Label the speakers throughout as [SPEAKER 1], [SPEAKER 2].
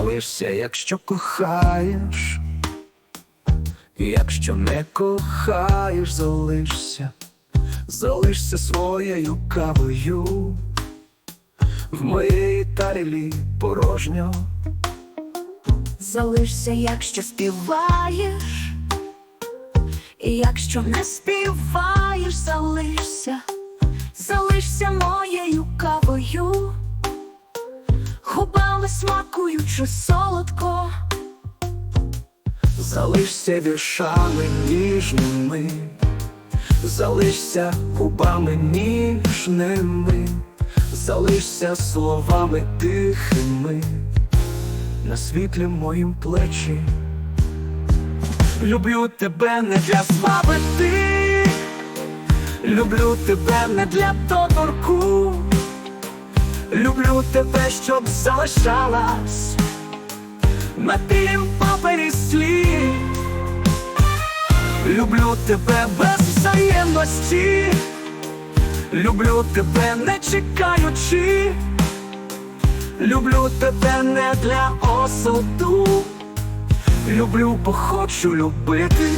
[SPEAKER 1] Залишся, якщо кохаєш, якщо не кохаєш, залишся, залишся своєю кавою, в моєї тарілі порожньо.
[SPEAKER 2] Залишся, якщо співаєш, якщо не співаєш, залишся, залишся моєю кавою, смакуючи солодко,
[SPEAKER 1] Залишся віршами ніжними, залишся губами ніжними, залишся словами тихими на світлі моїм плечі. Люблю тебе не для слави ти, люблю тебе не для доторку, люблю тебе, щоб залишалась на тім папері слів Люблю тебе без взаємності, люблю тебе не чекаючи, люблю тебе не для осуду, люблю, бо хочу любити,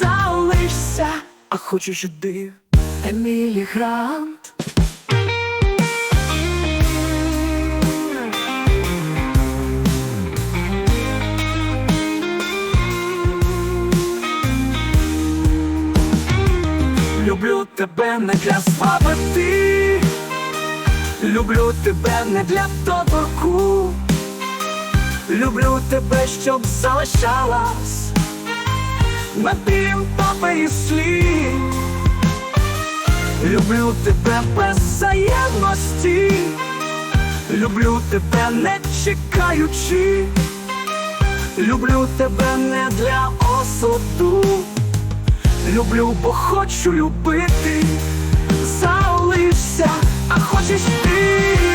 [SPEAKER 1] залишся, а хочеш іди, Емілі Грант. Люблю тебе не для славети, люблю тебе не для доторку, люблю тебе, щоб залишалась. На тім папері слів. Люблю тебе без взаємності, люблю тебе не чекаючи, люблю тебе не для осуду. Люблю, бо хочу любити, залишся, а хочеш ти.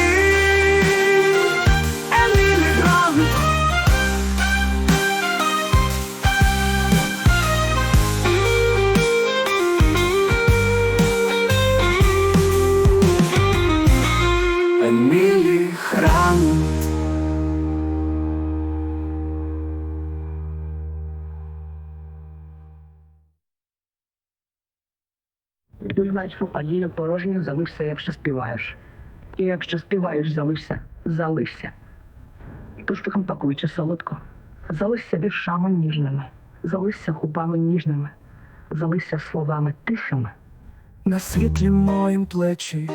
[SPEAKER 3] Ти знаєш, що падіння порожнє залишся, якщо співаєш. І якщо співаєш, залишся, залишся. Тож ти компакуючи солодко. Залишся віршами ніжними, залишся губами ніжними, залишся словами тихими.
[SPEAKER 1] На світлі моїм плечі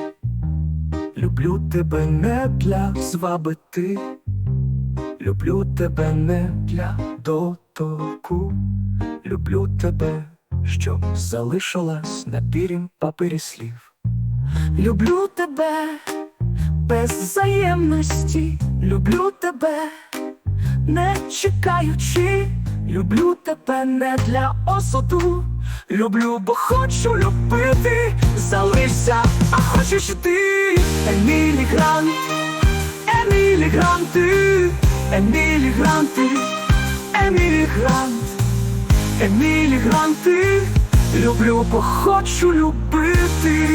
[SPEAKER 1] Люблю тебе не для звабити, люблю тебе не для доторку, люблю тебе, щоб залишилась на бірім папері слів. Люблю тебе без взаємності, люблю тебе, не чекаючи, люблю тебе не для осуду. Люблю, бо хочу любити, залишся, а хочеш ти, Емілі Грант, Емілі Гранти, Емілі Гранти, Емілі Грант, Емілі Гранти, люблю, бо хочу любити.